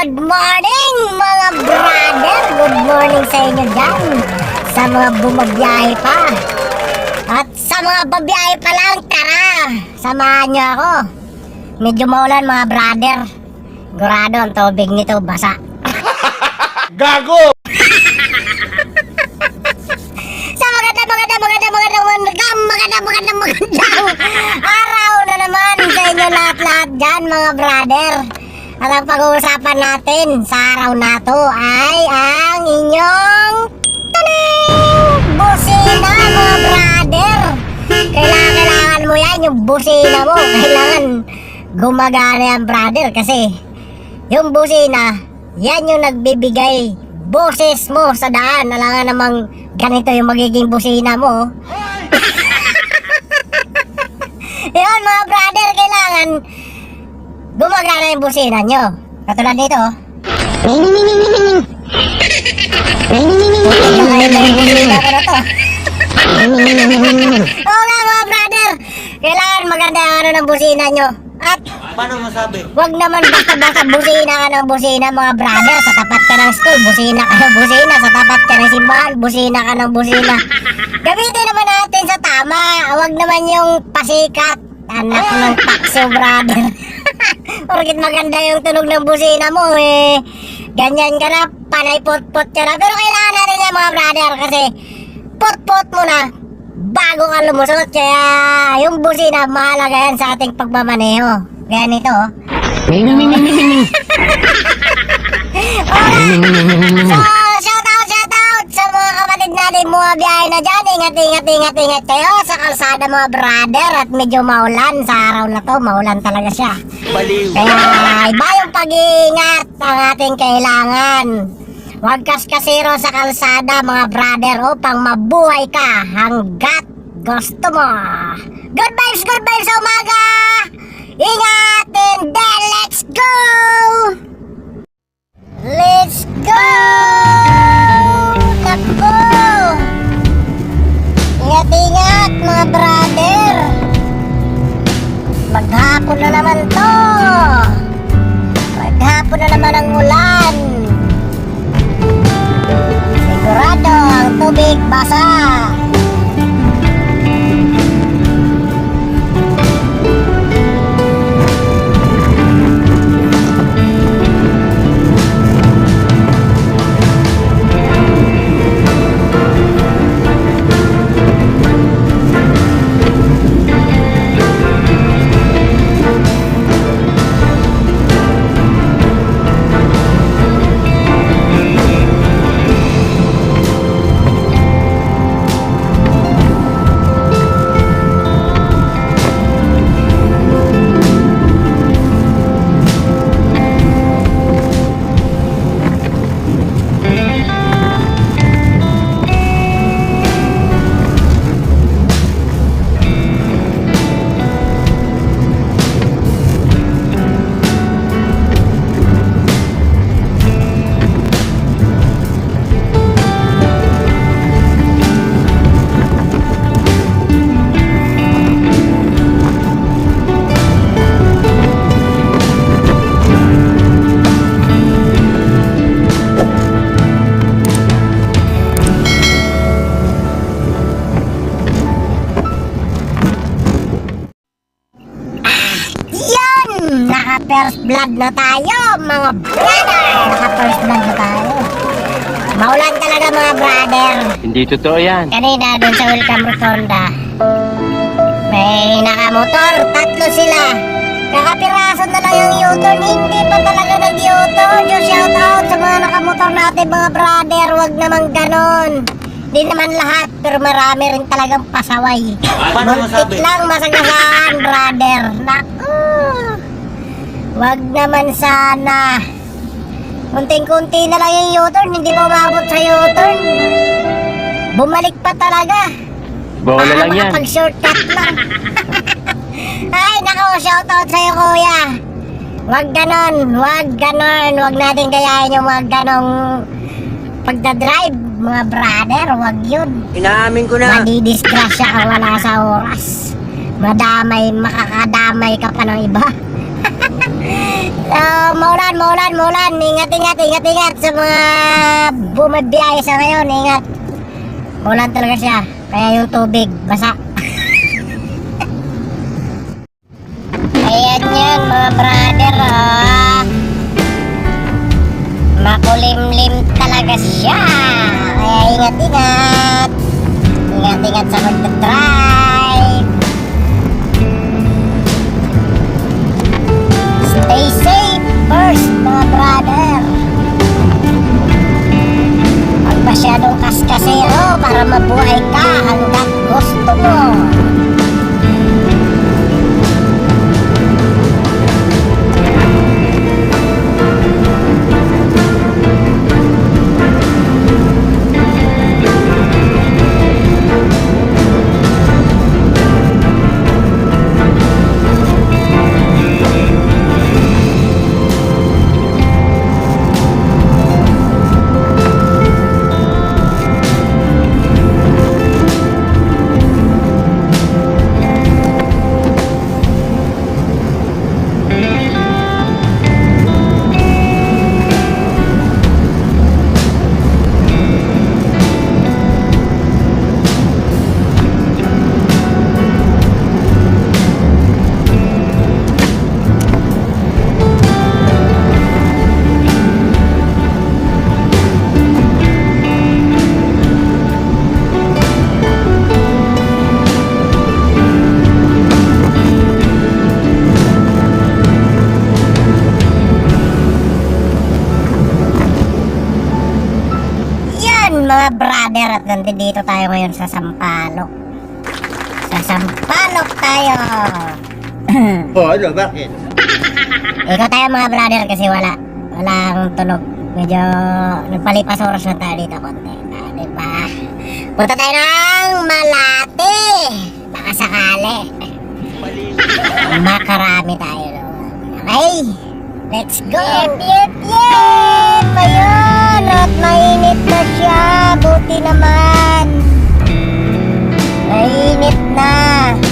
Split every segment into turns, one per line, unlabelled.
good morning, mga brother! Good morning sa inyo dyan! Sa mga bumabiyahe pa! At sa mga babiyahe pa lang, tara! Samahan niyo ako! Medyo maulan mga brother. Gurado ang tubig nito, basa.
Gago!
Sa maganda, maganda, maganda, maganda, maganda, maganda, maganda, magandang araw na naman sa inyo lahat-lahat dyan mga brother. At ang pag-uusapan natin sa araw na to ay ang inyong taning busina mga brother. Kailangan, kailangan mo yan, yung busina mo. Kailangan gumagana yan brother kasi yung busina, yan yung nagbibigay boses mo sa daan. Alangan namang ganito yung magiging busina mo. Yun mga brother, kailangan gumagana yung busina nyo. Katulad dito. oh. Oo nga mga brother, kailangan maganda yung ano ng busina nyo. At
Paano masabi?
Huwag naman basta-basta busina ka ng busina mga brother. Sa tapat ka ng school, busina ka ng busina. Sa tapat ka ng simbahan, busina ka ng busina. Gamitin naman natin sa tama. Huwag naman yung pasikat. Anak ng pakso brother. Porkit maganda yung tunog ng busina mo eh. Ganyan ka na, panay pot-pot ka na. Pero kailangan natin yan mga brother kasi pot-pot mo na bago ka lumusot. Kaya yung busina, mahalaga yan sa ating pagmamaneho. Kaya nito, oh. So, shout out, shout out sa mga kapatid natin mga biyahe na dyan. Ingat, ingat, ingat, ingat kayo sa kalsada mga brother. At medyo maulan sa araw na to. Maulan talaga siya.
Baliw.
Kaya iba yung pag-iingat ang ating kailangan. Huwag kaskasiro sa kalsada mga brother upang mabuhay ka hanggat gusto mo. Good vibes, good vibes sa umaga! Ingat and then let's go! Let's go! Ingat-ingat mga brother! Maghapon na naman to! Na tayo, mga brother! Naka first blood na tayo. Maulan talaga mga brother.
Hindi totoo yan.
Kanina doon sa Welcome Rotonda, may nakamotor, tatlo sila. Kakapiraso na lang yung U-turn, hindi pa talaga nag-U-turn. Yung shout out sa mga nakamotor natin mga brother, wag naman ganon. Di naman lahat, pero marami rin talagang pasaway. Muntik lang masagasaan, brother. Naku! Wag naman sana. Kunting-kunti na lang yung U-turn, hindi pa umabot sa U-turn. Bumalik pa talaga.
Bola lang yan.
Pag shortcut lang. Ay, nako, shoutout sa'yo, kuya. Wag ganon, wag ganon. Wag natin gayahin yung mga ganong pagdadrive, mga brother. Wag yun.
Inaamin ko na.
Madidisgrasya ka wala sa oras. Madamay, makakadamay ka pa ng iba. So, maulan, maulan, maulan. Ingat, ingat, ingat, ingat sa mga bumabiyahe sa ngayon. Ingat. Maulan talaga siya. Kaya yung tubig, basa. Ayan yan, mga brother, oh. Makulimlim talaga siya. Kaya ingat, ingat. Ingat, ingat sa magdadrive. Masyadong kaskasero para mabuhay ka hanggat gusto mo. Mga brother at nandito tayo ngayon sa Sampalok. Sa Sampalok tayo.
Oh, ano, bakit?
Ikaw tayo mga brother kasi wala. Walang tunog. Medyo nagpalipas oras na tayo dito konti. Ah, di ba? Punta tayo ng Malate. Baka sakali. Makarami tayo. Okay? Let's go! Yep, yep, yep! Ayun! At mainit na siya. Buti naman. Mainit na.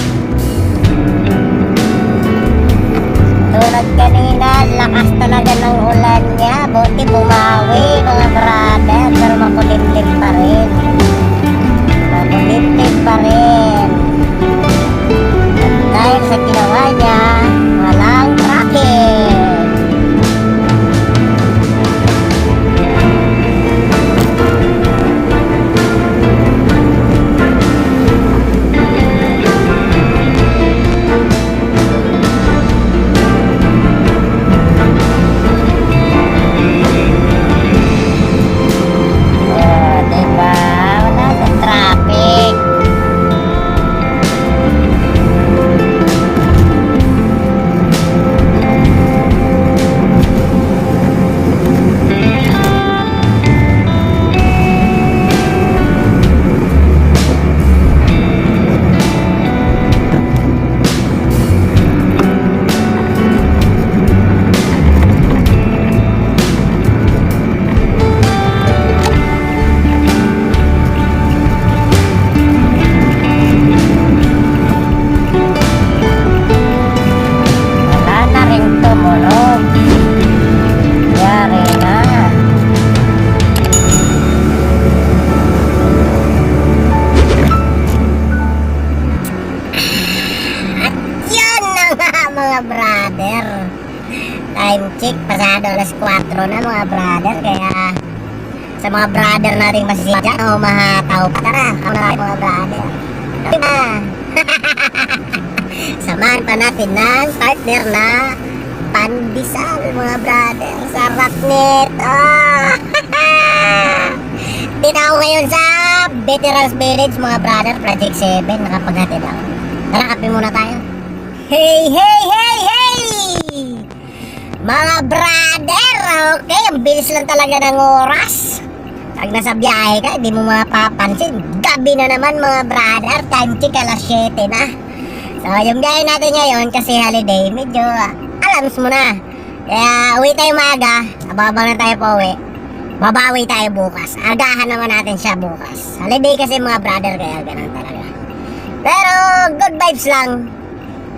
Sa mga brother nating masisip dyan, o mahataw pa tara. Na mga brother. Diba? Samahan pa natin ng partner na pandesal mga brother. Sarap nito. Ako ngayon sa Veterans Village mga brother, Project 7. Nakapaghatid ako. Tara, kape muna tayo. Hey, hey, hey, hey! Mga brother, okay, ang bilis lang talaga ng oras. Pag nasa biyahe ka, hindi mo mapapansin. Gabi na naman mga brother, time check alas 7 na. So, yung biyahe natin ngayon kasi holiday, medyo ah, alams mo na. Kaya uwi tayo maaga, ababang na tayo pa uwi. Babawi tayo bukas. Agahan naman natin siya bukas. Holiday kasi mga brother, kaya ganun talaga. Pero good vibes lang.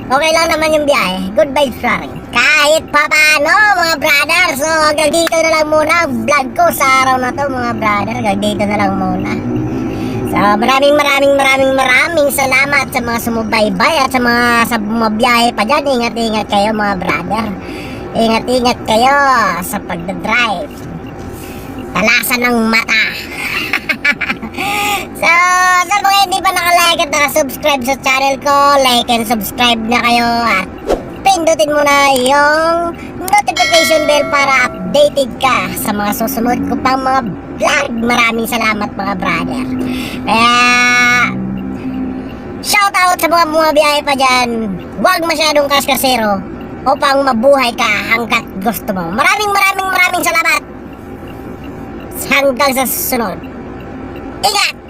Okay lang naman yung biyahe. Good vibes rin. Kahit pa paano mga brother. So hanggang dito na lang muna vlog ko sa araw na to mga brother. Hanggang dito na lang muna. So maraming maraming maraming maraming salamat sa mga sumubaybay at sa mga sa mga biyahe pa dyan. Ingat-ingat kayo mga brother. Ingat-ingat kayo sa pagdadrive. Talasan ng mata. so, sa mga hindi pa nakalike at nakasubscribe sa channel ko, like and subscribe na kayo at pindutin mo na yung notification bell para updated ka sa mga susunod ko pang mga vlog. Maraming salamat mga brother. Kaya, shout out sa mga mga biyahe pa dyan. Huwag masyadong kaskasero upang mabuhay ka hanggat gusto mo. Maraming maraming maraming salamat. Hanggang sa susunod. Ingat!